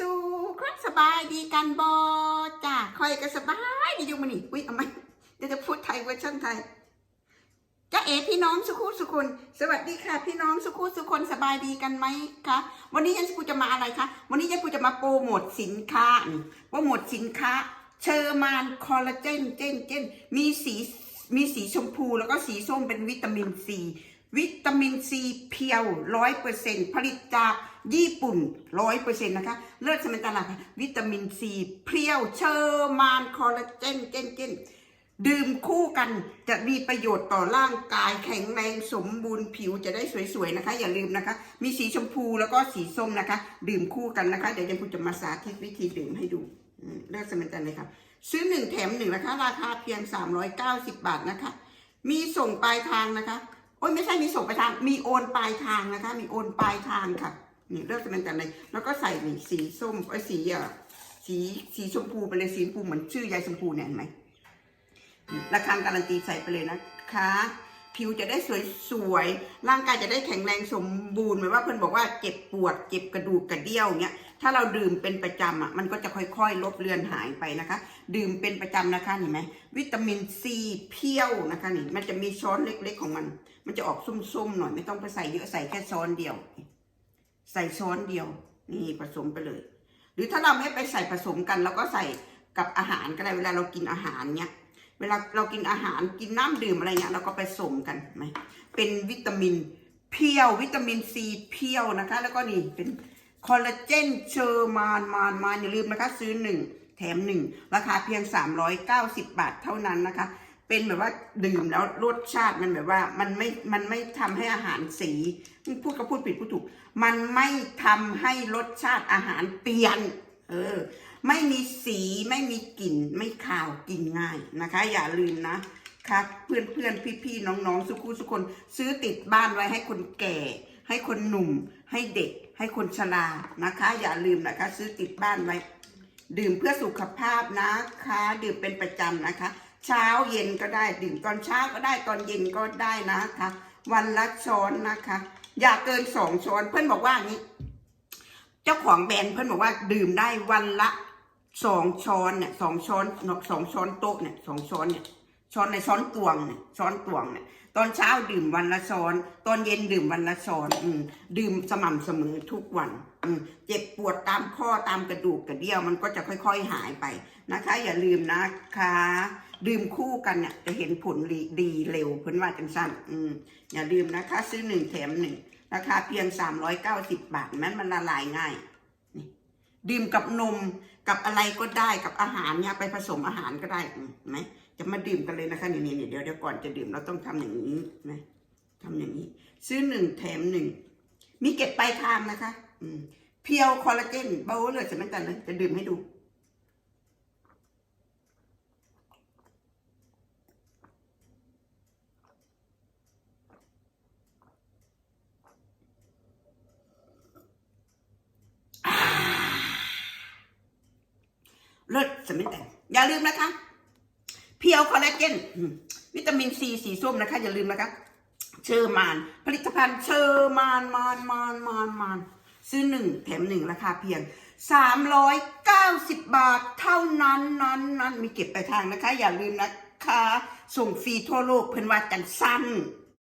สู่คนสบายดีกันบอจ้าคอยก็สบายดีอยู่มันนี่อุ้ยเอาไหมเดี๋ยวจะพูดไทยเวอร์ชันไทยจ้าเอ๋พี่น้องสุขุสุคนสวัสดีค่ะ พี่น้องสุขุสุคนสบายดีกันไหมคะวันนี้ยันสุขุจะมาอะไรคะวันนี้ยันสุขุจะมาโปรโมทสินค้าโปรโมทสินค้า เชอร์มานคอลลาเจนเจนเจนมีสีมีสีชมพูแล้วก็สีส้มเป็นวิตามินซี วิตามินซีเพียวร้อยเปอร์เซ็นผลิตจากญี่ปุ่นร้อยเปอร์เซ็นต์นะคะ เลิศสมันตลาดวิตามินซีเพียวเชอร์มานคอลลาเจนเจนเจนดื่มคู่กันจะมีประโยชน์ต่อร่างกายแข็งแรงสมบูรณ์ผิวจะได้สวยๆนะคะ อย่าลืมนะคะ มีสีชมพูแล้วก็สีส้มนะคะ ดื่มคู่กันนะคะ เดี๋ยวยังคุณจะมาสาธิตวิธีดื่มให้ดูเลิศสมันตันเลยครับซื้อหนึ่งแถมหนึ่งนะคะ ราคาเพียง 390 บาทนะคะ มีส่งปลายทางนะคะ โอ้ยไม่ใช่มีส่งปายทาง มีโอนปลายทางนะคะ มีโอนปลายทางค่ะนี่เลือกจะเป็นแต่ไหนแล้วก็ใส่นี่สีส้มไอ้สีอะสีสีชมพูไปเลยสีชมพูเหมือนชื่อยายชมพูเนี่ยเห็นไหมราคาการันตีใส่ไปเลยนะคะ ผิวจะได้สวยๆ ร่างกายจะได้แข็งแรงสมบูรณ์หมายว่าเพื่อนบอกว่าเจ็บปวด เจ็บกระดูกกระเดี่ยวเงี้ย ถ้าเราดื่มเป็นประจำอะ มันก็จะค่อยๆ ลบเลือนหายไปนะคะ ดื่มเป็นประจำนะคะเห็นไหมวิตามินซีเพียวนะคะนี่ มันจะมีช้อนเล็กๆของมัน มันจะออกส้มๆหน่อยไม่ต้องไปใส่เยอะใส่แค่ช้อนเดียว ใส่ช้อนเดียว นี่ผสมไปเลย หรือถ้าเราไม่ไปใส่ผสมกันเราก็ใส่กับอาหารก็ได้เวลาเรากินอาหารเนี้ย เวลาเรากินอาหารกินน้ำดื่มอะไรเงี้ยเราก็ไปผสมกันไหมเป็นวิตามินเพียววิตามินซีเพียวนะคะ แล้วก็นี่เป็นคอลลาเจนเชอร์มานมานมานอย่าลืมนะคะ ซื้อหนึ่งแถมหนึ่งราคาเพียง 390 บาทเท่านั้นนะคะ เป็นแบบว่าดื่มแล้วรสชาติมันแบบว่ามันไม่มันไม่ทำให้อาหารสีพูดก็พูดผิดพูดถูก มันไม่ทำให้รสชาติอาหารเปลี่ยน เออ ไม่มีสีไม่มีกลิ่นไม่ขาวกินง่ายนะคะ อย่าลืมนะคะเพื่อนเพื่อนพี่พี่ๆน้องสุขุสุคน ซื้อติดบ้านไว้ให้คนแก่ ให้คนหนุ่ม ให้เด็ก ให้คนชรานะคะ อย่าลืมนะคะ ซื้อติดบ้านไว้ ดื่มเพื่อสุขภาพนะคะ ดื่มเป็นประจำนะคะ เช้าเย็นก็ได้ดื่มตอนเช้าก็ได้ตอนเย็นก็ได้นะคะ วันละช้อนนะคะ อย่าเกินสองช้อนเพื่อนบอกว่าอย่างนี้ เจ้าของแบรนด์เพื่อนบอกว่าดื่มได้วันละ สองช้อนเนี่ยสองช้อนสองช้อนโต๊ะเนี่ยสองช้อนเนี่ยช้อนในช้อนตวงเนี่ยช้อนตวงเนี่ยตอนเช้าดื่มวันละช้อน ตอนเย็นดื่มวันละช้อน อืมดื่มสม่ำเสมอทุกวัน อืมเจ็บปวดตามข้อตามกระดูกกระเดี่ยวมันก็จะค่อย ๆหายไปนะคะ อย่าลืมนะคะ ดื่มคู่กันเนี่ยจะเห็นผลดีเร็วเพื่อนว่าจังสั้นอืมอย่าลืมนะคะ ซื้อหนึ่งแถมหนึ่งราคาเพียง390บบาทแม้นมันละลายง่ายนี่ดื่มกับนม กับอะไรก็ได้กับอาหารเนี่ยไปผสมอาหารก็ได้ไหมจะมาดื่มกันเลยนะคะนี่นี่เดี๋ยวเดี๋ยวก่อนจะดื่มเราต้องทำอย่างนี้นะทำอย่างนี้ ซื้อหนึ่งแถมหนึ่งมีเก็บปลายทางนะคะ อืมเพียวคอลลาเจนเบาเลยจะไม่กันเลยจะดื่มให้ดู เลิศสมิแต่อย่าลืมนะคะเพียวคอลลาเจนวิตามินซีสีส้มนะคะ อย่าลืมนะคะเชอร์มาน ผลิตภัณฑ์เชอร์มานมานมานมานมานซื้อหนึ่งแถมหนึ่งราคาเพียง390บาทเท่านั้นนั้นนั้นมีเก็บไปลายทางนะคะ อย่าลืมนะคะ ส่งฟรีทั่วโลกเพิ่นว่าจังสั้น